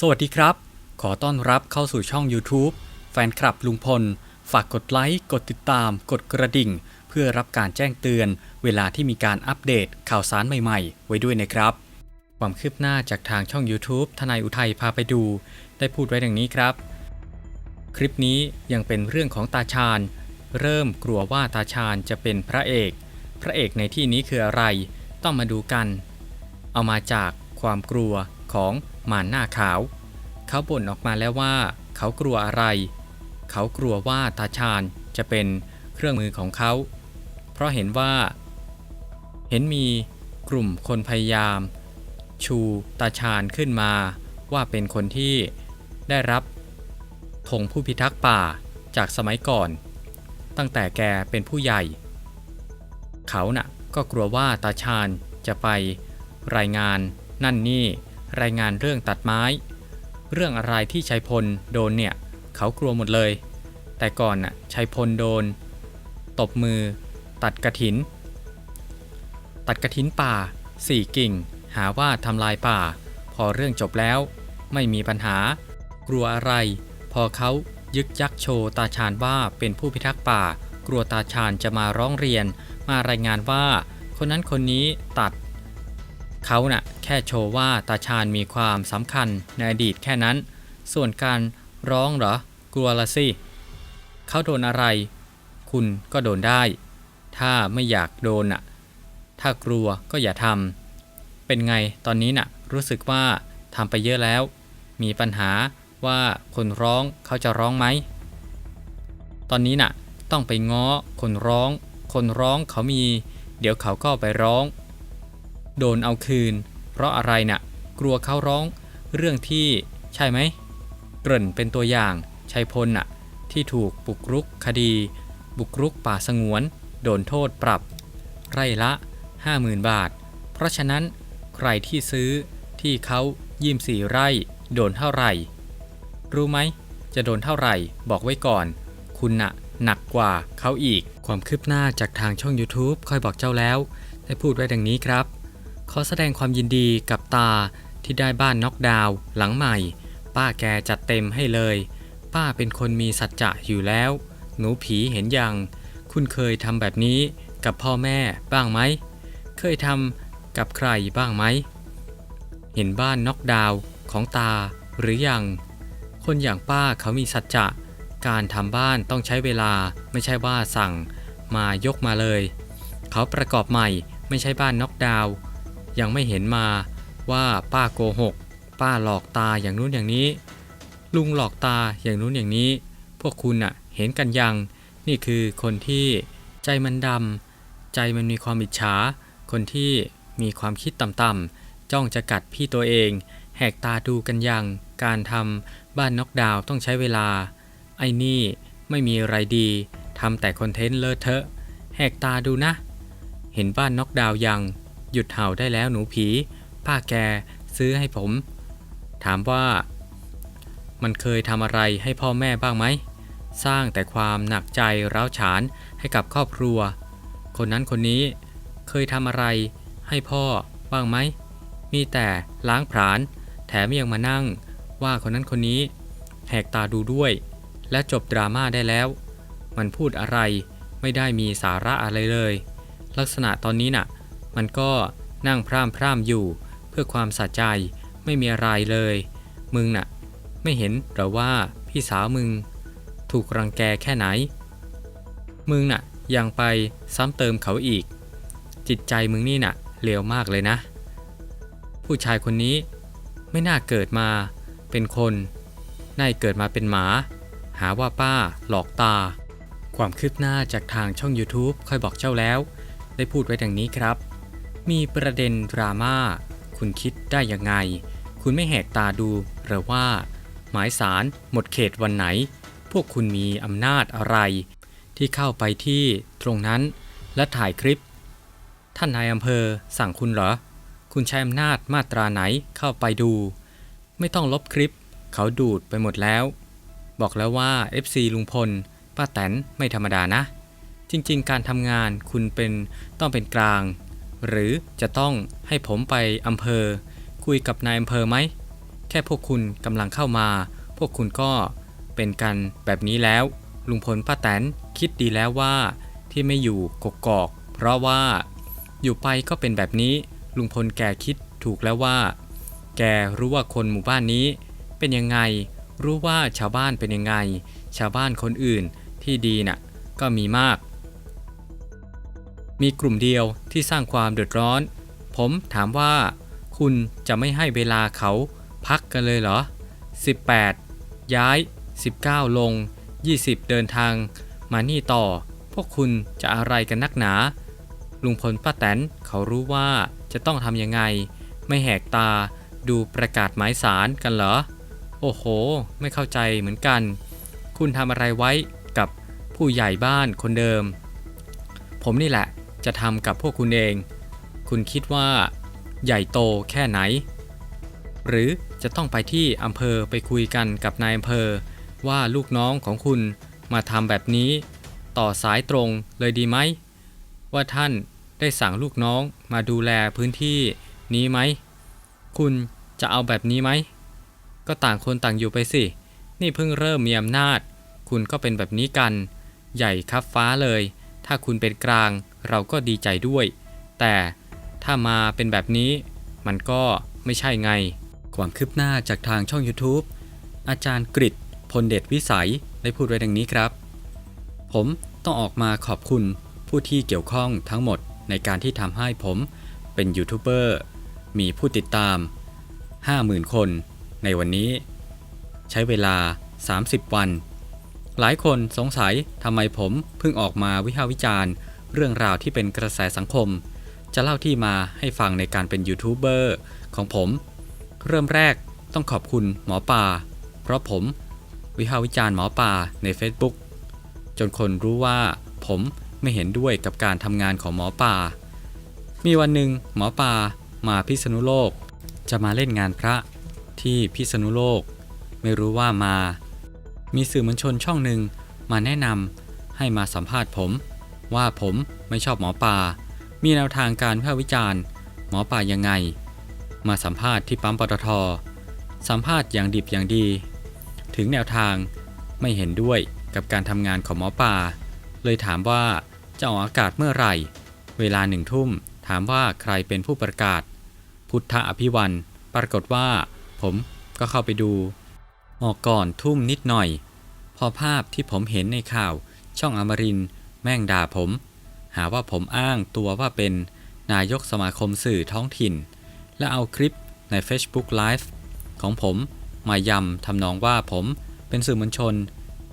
สวัสดีครับ ขอต้อนรับเข้าสู่ช่อง YouTube แฟนคลับลุงพล ฝากกดไลค์ กดติดตาม กดกระดิ่ง เพื่อรับการแจ้งเตือน เวลาที่มีการอัปเดตข่าวสารใหม่ๆ ไว้ด้วยนะครับ ความคืบหน้าจากทางช่อง YouTube ทนายอุทัยพาไปดู ได้พูดไว้ดังนี้ครับ คลิปนี้ยังเป็นเรื่องของตาชาญ เริ่มกลัวว่าตาชาญจะเป็นพระเอก พระเอกในที่นี้คืออะไร ต้องมาดูกัน เอามาจากความกลัวของ มานหน้าขาว เขาบ่นออกมาแล้วว่า เขากลัวอะไร เขากลัวว่าตาชาญจะเป็นเครื่องมือของเขา เพราะเห็นว่า เห็นมีกลุ่มคนพยายาม ชูตาชาญขึ้นมา ว่าเป็นคนที่ได้รับธงผู้พิทักษ์ป่าจากสมัยก่อน ตั้งแต่แกเป็นผู้ใหญ่ เขาน่ะก็กลัวว่าตาชาญจะไปรายงานนั่นนี่ รายงานเรื่องตัดไม้ เรื่องอะไรที่ชัยพลโดนเนี่ย เขากลัวหมดเลย แต่ก่อนน่ะชัยพลโดน ตบมือ ตัดกระถิน ตัดกระถินป่าสี่กิ่ง หาว่าทำลายป่า พอเรื่องจบแล้ว ไม่มีปัญหา กลัวอะไร พอเขายึกยักโชว์ตาชาญว่าเป็นผู้พิทักษ์ป่า กลัวตาชาญจะมาร้องเรียน มารายงานว่า คนนั้นคนนี้ตัด เขาน่ะแค่โชว์ว่าตาชาญมีความสำคัญในอดีตแค่นั้น ส่วนการร้องเหรอกลัวละสิเขาโดนอะไร คุณก็โดนได้ ถ้าไม่อยากโดนน่ะ ถ้ากลัวก็อย่าทำเป็นไงตอนนี้น่ะ รู้สึกว่าทำไปเยอะแล้ว มีปัญหาว่าคนร้องเขาจะร้องไหม ตอนนี้น่ะ ต้องไปง้อคนร้อง คนร้องเขามี เดี๋ยวเขาก็ไปร้อง โดนเอาคืน เพราะอะไรน่ะ กลัวเขาร้องเรื่องที่ใช่ไหม เกริ่นเป็นตัวอย่างชัยพลน่ะ ที่ถูกบุกรุกคดี บุกรุกป่าสงวน โดนโทษปรับ ไร่ละ 50,000 บาท เพราะฉะนั้นใครที่ซื้อที่เขายี่มสี่ไร่ โดนเท่าไหร่ รู้ไหม จะโดนเท่าไหร่บอกไว้ก่อน คุณน่ะหนักกว่าเขาอีก ความคืบหน้าจากทางช่อง YouTube ค่อยบอกเจ้าแล้ว ได้พูดไว้ดังนี้ครับ ขอแสดงความยินดีกับตาที่ได้บ้านน็อกดาวน์หลังใหม่ ป้าแกจัดเต็มให้เลย ป้าเป็นคนมีสัจจะอยู่แล้ว หนูผีเห็นยัง คุณเคยทำแบบนี้กับพ่อแม่บ้างไหม เคยทำกับใครบ้างไหม เห็นบ้านน็อกดาวน์ของตาหรือยัง คนอย่างป้าเขามีสัจจะ การทำบ้านต้องใช้เวลาไม่ใช่ว่าสั่ง มายกมาเลย เขาประกอบใหม่ไม่ใช่บ้านน็อกดาวน์ ยังไม่เห็นมาว่าป้าโกหก ป้าหลอกตาอย่างนู้นอย่างนี้ ลุงหลอกตาอย่างนู้นอย่างนี้ พวกคุณน่ะเห็นกันยัง นี่คือคนที่ใจมันดำใจมันมีความอิจฉา คนที่มีความคิดต่ำๆจ้องจะกัดพี่ตัวเอง แหกตาดูกันยัง การทำบ้านน็อกดาวต้องใช้เวลา ไอ้นี่ไม่มีอะไรดีทำแต่คอนเทนต์เลอะเทอะ แหกตาดูนะ เห็นบ้านน็อกดาวยัง หยุดเห่าได้แล้วหนูผี ป้าแกซื้อให้ผม ถามว่า มันเคยทำอะไรให้พ่อแม่บ้างไหม สร้างแต่ความหนักใจร้าวฉานให้กับครอบครัว คนนั้นคนนี้เคยทำอะไรให้พ่อบ้างไหม มีแต่ล้างผลาญแถมยังมานั่งว่าคนนั้นคนนี้ แหกตาดูด้วย และจบดราม่าได้แล้ว มันพูดอะไรไม่ได้มีสาระอะไรเลย ลักษณะตอนนี้น่ะ มันก็นั่งพร่ำพร่ำอยู่ เพื่อความสะใจไม่มีอะไรเลย มึงน่ะ ไม่เห็นหรอว่าพี่สาวมึง ถูกรังแกแค่ไหน มึงน่ะยังไปซ้ำเติมเขาอีก จิตใจมึงนี่น่ะเลวมากเลยนะ ผู้ชายคนนี้ไม่น่าเกิดมาเป็นคนน่าเกิดมาเป็นหมา หาว่าป้าหลอกตา ความคืบหน้าจากทางช่อง YouTube ค่อยบอกเจ้าแล้ว ได้พูดไว้ดังนี้ครับ มีประเด็นดราม่า คุณคิดได้ยังไง คุณไม่แหกตาดูหรือว่า หมายสารหมดเขตวันไหน พวกคุณมีอำนาจอะไร ที่เข้าไปที่ตรงนั้น และถ่ายคลิป ท่านนายอำเภอสั่งคุณเหรอ คุณใช้อำนาจมาตราไหนเข้าไปดู ไม่ต้องลบคลิป เขาดูดไปหมดแล้ว บอกแล้วว่า FC ลุงพลป้าแตนไม่ธรรมดานะ จริง ๆ การทำงานคุณเป็นต้องเป็นกลาง หรือจะต้องให้ผมไปอำเภอ คุยกับนายอำเภอไหม แค่พวกคุณกำลังเข้ามา พวกคุณก็เป็นกันแบบนี้แล้ว ลุงพลป้าแตนคิดดีแล้วว่าที่ไม่อยู่กกอก เพราะว่าอยู่ไปก็เป็นแบบนี้ ลุงพลแกคิดถูกแล้วว่า แกรู้ว่าคนหมู่บ้านนี้ เป็นยังไง รู้ว่าชาวบ้านเป็นยังไง ชาวบ้านคนอื่นที่ดีน่ะ ก็มีมาก มีกลุ่มเดียวที่สร้างความเดือดร้อน ผมถามว่า คุณจะไม่ให้เวลาเขาพักกันเลยเหรอ 18 ย้าย 19 ลง 20 เดินทาง มานี่ต่อ พวกคุณจะอะไรกันนักหนา ลุงพลป้าแตนเขารู้ว่าจะต้องทำยังไง ไม่แหกตาดูประกาศหมายสารกันเหรอ โอ้โห ไม่เข้าใจเหมือนกัน คุณทำอะไรไว้กับผู้ใหญ่บ้านคนเดิม ผมนี่แหละ จะทำกับพวกคุณเอง คุณคิดว่า ใหญ่โตแค่ไหน หรือจะต้องไปที่อำเภอไปคุยกันกับนายอำเภอ ว่าลูกน้องของคุณมาทำแบบนี้ ต่อสายตรงเลยดีไหม ว่าท่านได้สั่งลูกน้องมาดูแลพื้นที่นี้ไหม คุณจะเอาแบบนี้ไหม ก็ต่างคนต่างอยู่ไปสิ นี่เพิ่งเริ่มมีอำนาจ คุณก็เป็นแบบนี้กัน ใหญ่ครับฟ้าเลย ถ้าคุณเป็นกลางเราก็ดีใจด้วย แต่ถ้ามาเป็นแบบนี้ มันก็ไม่ใช่ไง ความคืบหน้าจากทางช่อง YouTube อาจารย์กริตพลเดชวิสัยได้พูดไว้ดังนี้ครับ ผมต้องออกมาขอบคุณผู้ที่เกี่ยวข้องทั้งหมดในการที่ทำให้ผมเป็นยูทูบเบอร์มีผู้ติดตาม 50,000 คนในวันนี้ ใช้เวลา 30 วัน หลายคนสงสัยทำไมผมเพิ่งออกมาวิพากษ์วิจารณ์ เรื่องราวที่เป็นกระแสสังคม จะเล่าที่มาให้ฟังในการเป็นยูทูบเบอร์ของผม เริ่มแรกต้องขอบคุณหมอปลาเพราะผมวิพากษ์วิจารณ์หมอปลาใน Facebook จนคนรู้ว่าผมไม่เห็นด้วยกับการทำงานของหมอปลามีวันหนึ่งหมอปลามาพิษณุโลก จะมาเล่นงานพระที่พิษณุโลก ไม่รู้ว่ามา มีสื่อมวลชนช่องหนึ่งมาแนะนำให้มาสัมภาษณ์ผม ว่าผมไม่ชอบหมอปลามีแนวทางการวิพากษ์วิจารณ์ หมอปลายังไง มาสัมภาษณ์ที่ปั๊มปตท สัมภาษณ์อย่างดิบอย่างดี ถึงแนวทางไม่เห็นด้วยกับการทำงานของหมอปลาเลยถามว่าจะออกอากาศเมื่อไหร่ เวลาหนึ่งทุ่ม ถามว่าใครเป็นผู้ประกาศ พุทธอภิวันปรากฏว่า ผมก็เข้าไปดู ออกก่อนทุ่มนิดหน่อย พอภาพที่ผมเห็นในข่าว ช่องอมรินแม่งด่าผม หาว่าผมอ้างตัวว่าเป็นนายกสมาคมสื่อท้องถิ่น และเอาคลิปใน Facebook Live ของผมมายำทำนองว่าผมเป็นสื่อมวลชน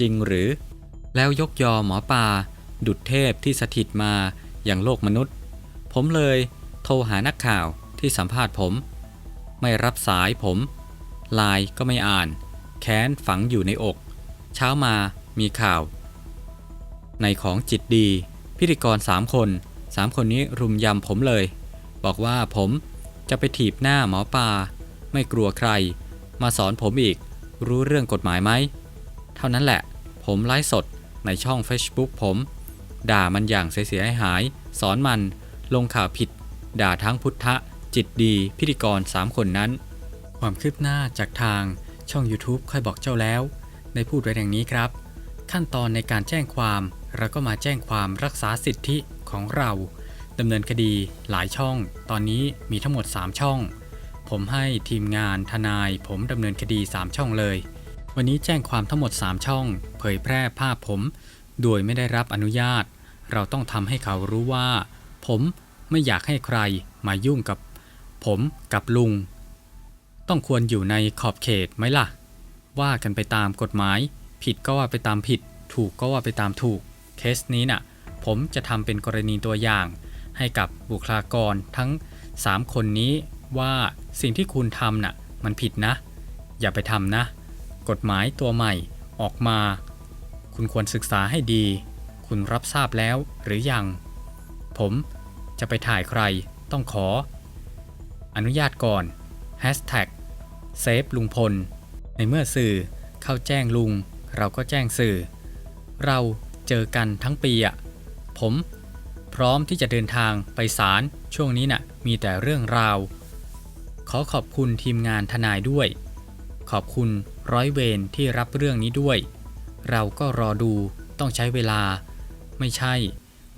จริงหรือ แล้วยกยอหมอปลาดุดเทพที่สถิตมาอย่างโลกมนุษย์ ผมเลยโทรหานักข่าวที่สัมภาษณ์ผม ไม่รับสายผมไลน์ก็ไม่อ่าน แค้นฝังอยู่ในอก เช้ามามีข่าว ในของจิตดี พิธีกรสามคนสามคนนี้รุมยำผมเลย บอกว่าผมจะไปถีบหน้าหมอปลาไม่กลัวใคร มาสอนผมอีก รู้เรื่องกฎหมายไหม เท่านั้นแหละ ผมไลฟ์สดในช่อง Facebook ผม ด่ามันอย่างเสียหาย สอนมันลงข่าวผิด ด่าทั้งพุทธะ จิตดีพิธีกร 3 คนนั้น ความคืบหน้าจากทาง ช่อง YouTube ค่อยบอกเจ้าแล้วได้พูดไว้ดังนี้ครับ ขั้นตอนในการแจ้งความเราก็มาแจ้งความรักษาสิทธิของเราดำเนินคดีหลายช่อง ตอนนี้มีทั้งหมด 3 ช่อง ผมให้ทีมงานทนาย ผมดำเนินคดี 3 ช่องเลย วันนี้แจ้งความทั้งหมด 3 ช่อง เผยแพร่ภาพผม โดยไม่ได้รับอนุญาต เราต้องทำให้เขารู้ว่า ผมไม่อยากให้ใครมายุ่งกับ ผมกับลุง ต้องควรอยู่ในขอบเขตไหมล่ะ ว่ากันไปตามกฎหมาย ผิดก็ว่าไปตามผิด ถูกก็ว่าไปตามถูก เคสนี้น่ะ ผมจะทำเป็นกรณีตัวอย่าง ให้กับบุคลากรทั้ง 3 คนนี้ว่าสิ่งที่คุณทำน่ะ มันผิดนะ อย่าไปทำนะ กฎหมายตัวใหม่ออกมา คุณควรศึกษาให้ดี คุณรับทราบแล้วหรือยัง ผมจะไปถ่ายใครต้องขอ อนุญาตก่อน Hashtag เซฟลุงพล ในเมื่อสื่อเข้าแจ้งลุง เราก็แจ้งสื่อ เราเจอกันทั้งปีอะผมพร้อมที่จะเดินทางไปศาลช่วงนี้น่ะมีแต่เรื่องราว ขอขอบคุณทีมงานทนายด้วย ขอบคุณร้อยเวรที่รับเรื่องนี้ด้วย เราก็รอดูต้องใช้เวลา ไม่ใช่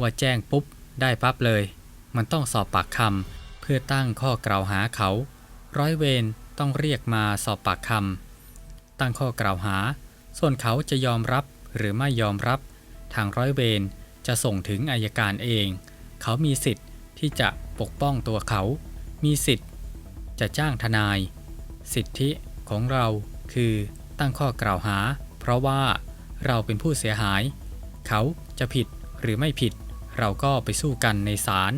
ว่าแจ้งปุ๊บได้ปั๊บเลย มันต้องสอบปากคำเพื่อตั้งข้อกล่าวหาเขา ร้อยเวร ต้องเรียกมาสอบปากคำตั้งข้อกล่าวหา ส่วนเขาจะยอมรับหรือไม่ยอมรับ ทางร้อยเวรจะส่งถึงอายการเอง เขามีสิทธิ์ที่จะปกป้องตัวเขา มีสิทธิ์ จะจ้างทนาย สิทธิของเราคือตั้งข้อกล่าวหา เพราะว่าเราเป็นผู้เสียหาย เขาจะผิดหรือไม่ผิด เราก็ไปสู้กันในศาล